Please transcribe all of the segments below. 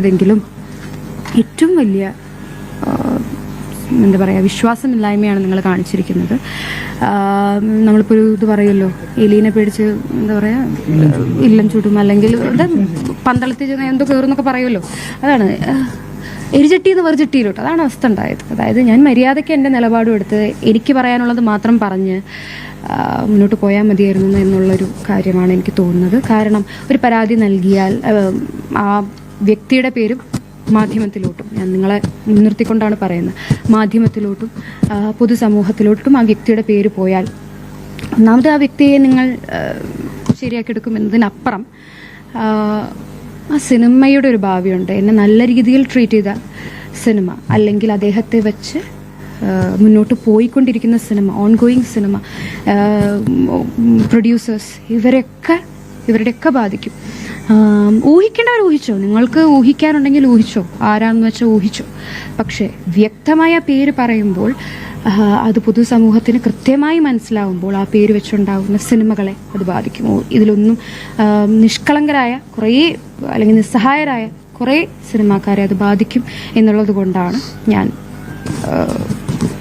വിട്ടതെങ്കിലും ഏറ്റവും വലിയ എന്താ പറയുക വിശ്വാസമില്ലായ്മയാണ് നിങ്ങൾ കാണിച്ചിരിക്കുന്നത്. നമ്മളിപ്പോൾ ഒരു ഇത് പറയുമല്ലോ എലീനെ പേടിച്ച് എന്താ പറയുക ഇല്ലം ചുടും അല്ലെങ്കിൽ പന്തളത്തിൽ ചെന്ന് എന്തോ കയറുന്നൊക്കെ പറയുമല്ലോ. അതാണ് എരിചട്ടിന്ന് വെറുചട്ടിയിലോട്ട്. അതാണ് അവസ്ഥ ഉണ്ടായത്. അതായത് ഞാൻ മര്യാദയ്ക്ക് എന്റെ നിലപാടും എടുത്ത് എനിക്ക് പറയാനുള്ളത് മാത്രം പറഞ്ഞ് മുന്നോട്ട് പോയാൽ മതിയായിരുന്നു എന്നുള്ളൊരു കാര്യമാണ് എനിക്ക് തോന്നുന്നത്. കാരണം ഒരു പരാതി നൽകിയാൽ ആ വ്യക്തിയുടെ പേരും മാധ്യമത്തിലോട്ടും. ഞാൻ നിങ്ങളെ മുൻനിർത്തിക്കൊണ്ടാണ് പറയുന്നത്. മാധ്യമത്തിലോട്ടും പൊതുസമൂഹത്തിലോട്ടും ആ വ്യക്തിയുടെ പേര് പോയാൽ ഒന്നാമത് ആ വ്യക്തിയെ നിങ്ങൾ ശരിയാക്കിയെടുക്കും എന്നതിനപ്പുറം ആ, സിനിമയുടെ ഒരു ഭാവിയുണ്ട്. എന്നെ നല്ല രീതിയിൽ ട്രീറ്റ് ചെയ്ത സിനിമ അല്ലെങ്കിൽ അദ്ദേഹത്തെ വെച്ച് മുന്നോട്ട് പോയിക്കൊണ്ടിരിക്കുന്ന cinema on going cinema producers ഇവരൊക്കെ ഇവരുടെയൊക്കെ ബാധിക്കും. ഊഹിക്കേണ്ടവർ ഊഹിച്ചോ? നിങ്ങൾക്ക് ഊഹിക്കാനുണ്ടെങ്കിൽ ഊഹിച്ചോ? ആരാന്ന് വെച്ചാൽ ഊഹിച്ചോ? പക്ഷേ വ്യക്തമായ പേര് പറയുമ്പോൾ അത് പൊതുസമൂഹത്തിന് കൃത്യമായി മനസ്സിലാവുമ്പോൾ ആ പേര് വെച്ചുണ്ടാകുന്ന സിനിമകളെ അത് ബാധിക്കുമോ? ഇതിലൊന്നും നിഷ്കളങ്കരായ കുറേ അല്ലെങ്കിൽ നിസ്സഹായരായ കുറേ സിനിമാക്കാരെ അത് ബാധിക്കും എന്നുള്ളത് കൊണ്ടാണ് ഞാൻ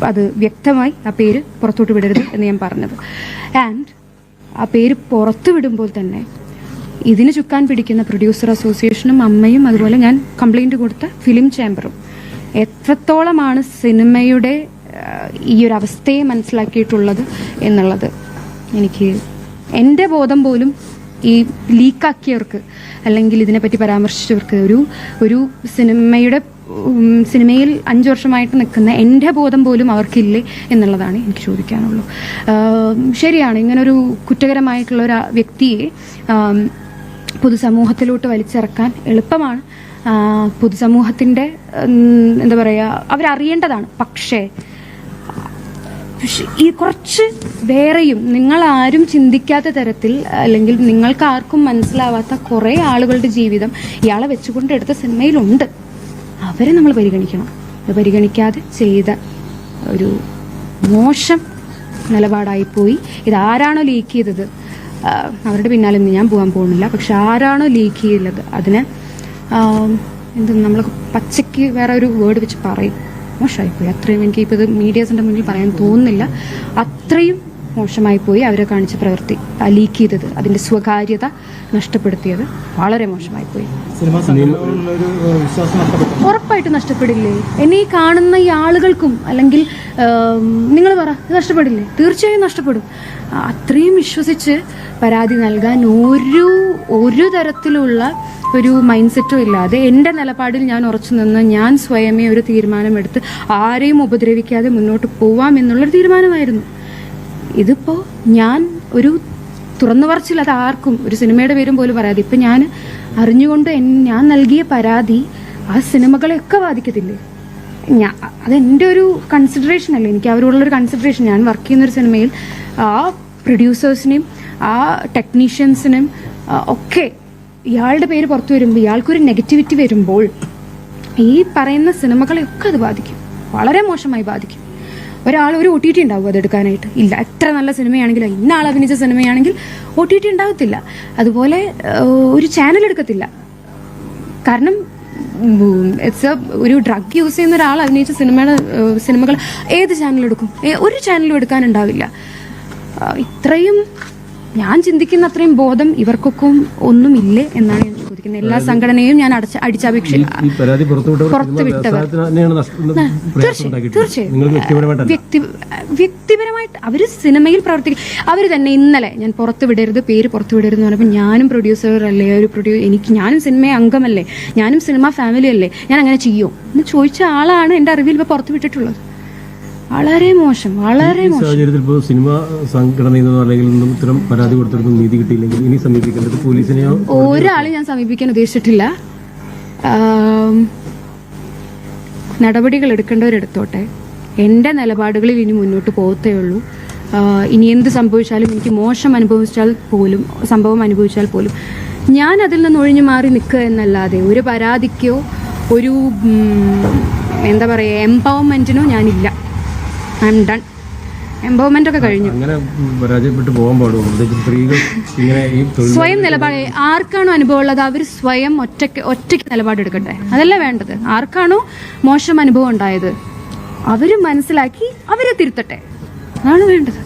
അത് വ്യക്തമായി ആ പേര് പുറത്തോട്ട് വിടരുത് എന്ന് ഞാൻ പറഞ്ഞത്. ആൻഡ് ആ പേര് പുറത്തു വിടുമ്പോൾ തന്നെ ഇതിന് ചുക്കാൻ പിടിക്കുന്ന പ്രൊഡ്യൂസർ അസോസിയേഷനും അമ്മയും അതുപോലെ ഞാൻ കംപ്ലൈന്റ് കൊടുത്ത ഫിലിം ചേംബറും എത്രത്തോളമാണ് സിനിമയുടെ ഈ ഒരു അവസ്ഥയെ മനസ്സിലാക്കിയിട്ടുള്ളത് എന്നുള്ളത് എനിക്ക് എന്റെ ബോധം പോലും ഈ ലീക്കാക്കിയവർക്ക് അല്ലെങ്കിൽ ഇതിനെപ്പറ്റി പരാമർശിച്ചവർക്ക് ഒരു ഒരു സിനിമയുടെ സിനിമയിൽ അഞ്ച് വർഷമായിട്ട് നിൽക്കുന്ന എന്റെ ബോധം പോലും അവർക്കില്ലേ എന്നുള്ളതാണ് എനിക്ക് ചോദിക്കാനുള്ളൂ ശരിയാണ് ഇങ്ങനൊരു കുറ്റകരമായിട്ടുള്ള ഒരു വ്യക്തിയെ പൊതുസമൂഹത്തിലോട്ട് വലിച്ചിറക്കാൻ എളുപ്പമാണ്. പൊതുസമൂഹത്തിന്റെ എന്താ പറയുക അവരറിയേണ്ടതാണ്. പക്ഷേ ഈ കുറച്ച് വേറെയും നിങ്ങൾ ആരും ചിന്തിക്കാത്ത തരത്തിൽ അല്ലെങ്കിൽ നിങ്ങൾക്ക് ആർക്കും മനസ്സിലാവാത്ത കുറേ ആളുകളുടെ ജീവിതം ഇയാളെ വെച്ചുകൊണ്ട് എടുത്ത സിനിമയിലുണ്ട്. അവരെ നമ്മൾ പരിഗണിക്കണം. പരിഗണിക്കാതെ ചെയ്ത ഒരു മോശം നിലപാടായിപ്പോയി. ഇതാരാണോ ലീക്ക് ചെയ്തത്? അവരുടെ പിന്നാലെ ഒന്നും ഞാൻ പോകാൻ പോകുന്നില്ല. പക്ഷെ ആരാണോ ലീക്ക് ചെയ്യുന്നത് അതിന് എന്ത് നമ്മൾ പച്ചയ്ക്ക് വേറെ ഒരു വേർഡ് വെച്ച് പറയും. മോശമായിപ്പോയി. അത്രയും എനിക്ക് ഇപ്പോൾ ഇത് മീഡിയാസിന്റെ മുന്നിൽ പറയാൻ തോന്നുന്നില്ല. അത്രയും മോശമായി പോയി അവരെ കാണിച്ച പ്രവൃത്തി ലീക്ക് ചെയ്തത് അതിന്റെ സ്വകാര്യത നഷ്ടപ്പെടുത്തിയത് വളരെ മോശമായി പോയി. ഉറപ്പായിട്ട് നഷ്ടപ്പെടില്ലേ? എന്നെ ഈ കാണുന്ന ഈ ആളുകൾക്കും അല്ലെങ്കിൽ നിങ്ങൾ പറ നഷ്ടപ്പെടില്ലേ? തീർച്ചയായും നഷ്ടപ്പെടും. അത്രയും വിശ്വസിച്ച് പരാതി നൽകാൻ ഒരു ഒരു തരത്തിലുള്ള ഒരു മൈൻഡ് സെറ്റും ഇല്ലാതെ എന്റെ നിലപാടിൽ ഞാൻ ഉറച്ചു നിന്ന് ഞാൻ സ്വയമേ ഒരു തീരുമാനമെടുത്ത് ആരെയും ഉപദ്രവിക്കാതെ മുന്നോട്ട് പോവാം എന്നുള്ളൊരു തീരുമാനമായിരുന്നു. ഇതിപ്പോ ഞാൻ ഒരു തുറന്നു പറച്ചിൽ അത് ആർക്കും ഒരു സിനിമയുടെ പേരും പോലും പറയാതെ. ഇപ്പം ഞാൻ അറിഞ്ഞുകൊണ്ട് ഞാൻ നൽകിയ പരാതി ആ സിനിമകളെയൊക്കെ ബാധിക്കത്തില്ലേ? ഞാൻ അതെന്റെ ഒരു കൺസിഡറേഷൻ അല്ലേ? എനിക്ക് അവരോടുള്ളൊരു കൺസിഡറേഷൻ ഞാൻ വർക്ക് ചെയ്യുന്നൊരു സിനിമയിൽ ആ പ്രൊഡ്യൂസേഴ്സിനെയും ആ ടെക്നീഷ്യൻസിനും ഒക്കെ ഇയാളുടെ പേര് പുറത്തു വരുമ്പോൾ ഇയാൾക്കൊരു നെഗറ്റിവിറ്റി വരുമ്പോൾ ഈ പറയുന്ന സിനിമകളെയൊക്കെ അത് ബാധിക്കും. വളരെ മോശമായി ബാധിക്കും. ഒരാൾ ഒരു ഒ ടി ടി ഉണ്ടാവും അതെടുക്കാനായിട്ട്. ഇല്ല എത്ര നല്ല സിനിമയാണെങ്കിലും ഇന്ന ആൾ അഭിനയിച്ച സിനിമയാണെങ്കിൽ ഒ ടി ടി ഉണ്ടാകത്തില്ല. അതുപോലെ ഒരു ചാനൽ എടുക്കത്തില്ല. കാരണം ഇറ്റ്സ് എ ഒരു ഡ്രഗ് യൂസ് ചെയ്യുന്ന ഒരാൾ അഭിനയിച്ച സിനിമയുടെ സിനിമകൾ ഏത് ചാനൽ എടുക്കും? ഒരു ചാനലും എടുക്കാനുണ്ടാവില്ല. ഇത്രയും ഞാൻ ചിന്തിക്കുന്ന അത്രയും ബോധം ഇവർക്കൊക്കെ ഒന്നുമില്ലേ എന്നാണ് ഞാൻ ചോദിക്കുന്നത്. എല്ലാ സംഘടനയും ഞാൻ അടച്ച അടിച്ചപേക്ഷ പുറത്തുവിട്ടവർ തീർച്ചയായും വ്യക്തി വ്യക്തിപരമായിട്ട് അവർ സിനിമയിൽ പ്രവർത്തിക്കും. അവർ തന്നെ ഇന്നലെ ഞാൻ പുറത്ത് വിടരുത് പേര് പുറത്ത് വിടരുത് എന്ന് പറഞ്ഞപ്പോൾ ഞാനും പ്രൊഡ്യൂസർ അല്ലേ ഒരു പ്രൊഡ്യൂ എനിക്ക് ഞാനും സിനിമ അംഗമല്ലേ ഞാനും സിനിമ ഫാമിലി അല്ലേ ഞാൻ അങ്ങനെ ചെയ്യും എന്ന് ചോദിച്ച ആളാണ് എന്റെ അറിവിൽ ഇപ്പൊ പുറത്ത് വിട്ടിട്ടുള്ളത്. വളരെ മോശം വളരെ സാഹചര്യത്തിൽ ഇപ്പോൾ സിനിമ സംഘടനയിൽ നിന്നോ അല്ലെങ്കിൽ ഇത്തരം പരാതി കൊടുത്തിട്ടും നീതി കിട്ടിയില്ലെങ്കിൽ ഇനി സമീപിക്കേണ്ടത് പോലീസിനെയോ ഒരാളെ ഞാൻ സമീപിക്കാൻ ഉദ്ദേശിച്ചിട്ടില്ല. നടപടികൾ എടുക്കേണ്ടവരെടുത്തോട്ടെ. എന്റെ നിലപാടുകളിൽ ഇനി മുന്നോട്ട് പോകത്തേ ഉള്ളൂ. ഇനി എന്ത് സംഭവിച്ചാലും എനിക്ക് മോശം അനുഭവിച്ചാൽ പോലും സംഭവം അനുഭവിച്ചാൽ പോലും ഞാൻ അതിൽ നിന്ന് ഒഴിഞ്ഞു മാറി നിൽക്കുക എന്നല്ലാതെ ഒരു പരാതിക്കോ ഒരു എന്താ പറയുക എംപവർമെന്റിനോ ഞാനില്ല. ഐ എം ഡൺ എംപവർമെന്റ് ഒക്കെ കഴിഞ്ഞു. അങ്ങനെ ഉം, പരാജയപ്പെട്ട് പോകാൻ സ്ത്രീകൾ ഇങ്ങനെ ഈ സ്വയം നിലപാട് ആർക്കാണോ അനുഭവം ഉള്ളത് അവർ സ്വയം ഒറ്റയ്ക്ക് ഒറ്റയ്ക്ക് നിലപാടെടുക്കട്ടെ അതല്ല വേണ്ടത്. ആർക്കാണോ മോശം അനുഭവം ഉണ്ടായത്? അവർ മനസ്സിലാക്കി അവരെ തിരുത്തട്ടെ. അതാണ് വേണ്ടത്.